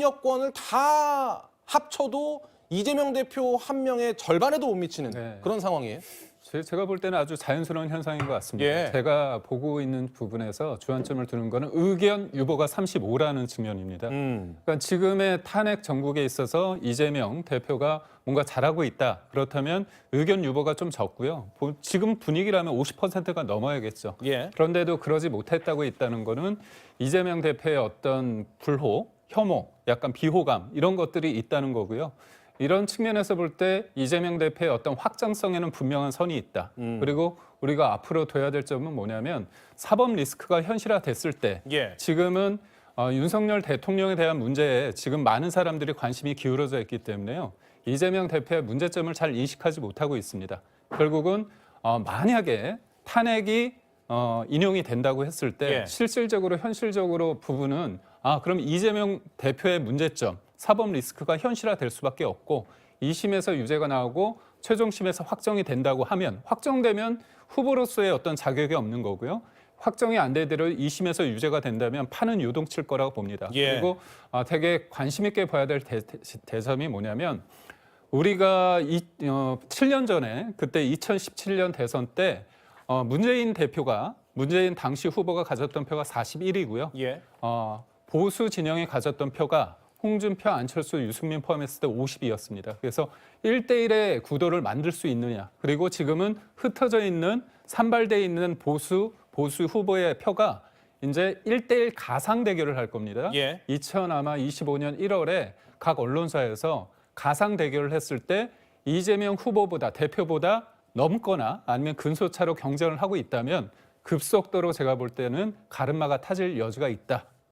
여권을 다 합쳐도 이재명 대표 한 명의 절반에도 못 미치는 네. 그런 상황이에요. 제- 제가 볼 때는 아주 자연스러운 현상인 것 같습니다. 예. 제가 보고 있는 부분에서 주안점을 두는 거는 의견 유보가 35라는 측면입니다. 음. 그러니까 지금의 탄핵 정국에 있어서 이재명 대표가 뭔가 잘하고 있다. 그렇다면 의견 유보가 좀 적고요. 보- 지금 분위기라면 50%가 넘어야겠죠. 예. 그런데도 그러지 못했다고 있다는 거는 이재명 대표의 어떤 불호, 혐오, 약간 비호감 이런 것들이 있다는 거고요. 이런 측면에서 볼 때 이재명 대표의 어떤 확장성에는 분명한 선이 있다. 음. 그리고 우리가 앞으로 둬야 될 점은 뭐냐면 사법 리스크가 현실화됐을 때 예. 지금은 어, 윤석열 대통령에 대한 문제에 지금 많은 사람들이 관심이 기울어져 있기 때문에요. 이재명 대표의 문제점을 잘 인식하지 못하고 있습니다. 결국은 어, 만약에 탄핵이 어, 인용이 된다고 했을 때 예. 실질적으로 현실적으로 부분은 아 그럼 이재명 대표의 문제점 사법 리스크가 현실화될 수밖에 없고 2심에서 유죄가 나오고 최종심에서 확정이 된다고 하면 확정되면 후보로서의 어떤 자격이 없는 거고요. 확정이 안 되대로 2심에서 유죄가 된다면 판은 요동칠 거라고 봅니다. 예. 그리고 아, 되게 관심 있게 봐야 될 대, 대, 점이 뭐냐면 우리가 이, 어, 7년 전에 그때 2017년 대선 때 어, 문재인 대표가 문재인 당시 후보가 가졌던 표가 41이고요. 예. 어, 보수 진영이 가졌던 표가 홍준표, 안철수, 유승민 포함했을 때 50이었습니다. 그래서 1대1의 구도를 만들 수 있느냐. 그리고 지금은 흩어져 있는 산발돼 있는 보수 보수 후보의 표가 이제 1대1 가상 대결을 할 겁니다. 예. 2000 아마 25년 1월에 각 언론사에서 가상 대결을 했을 때 이재명 후보보다 대표보다 넘거나 아니면 근소차로 경쟁을 하고 있다면 급속도로 제가 볼 때는 가르마가 타질 여지가 있다.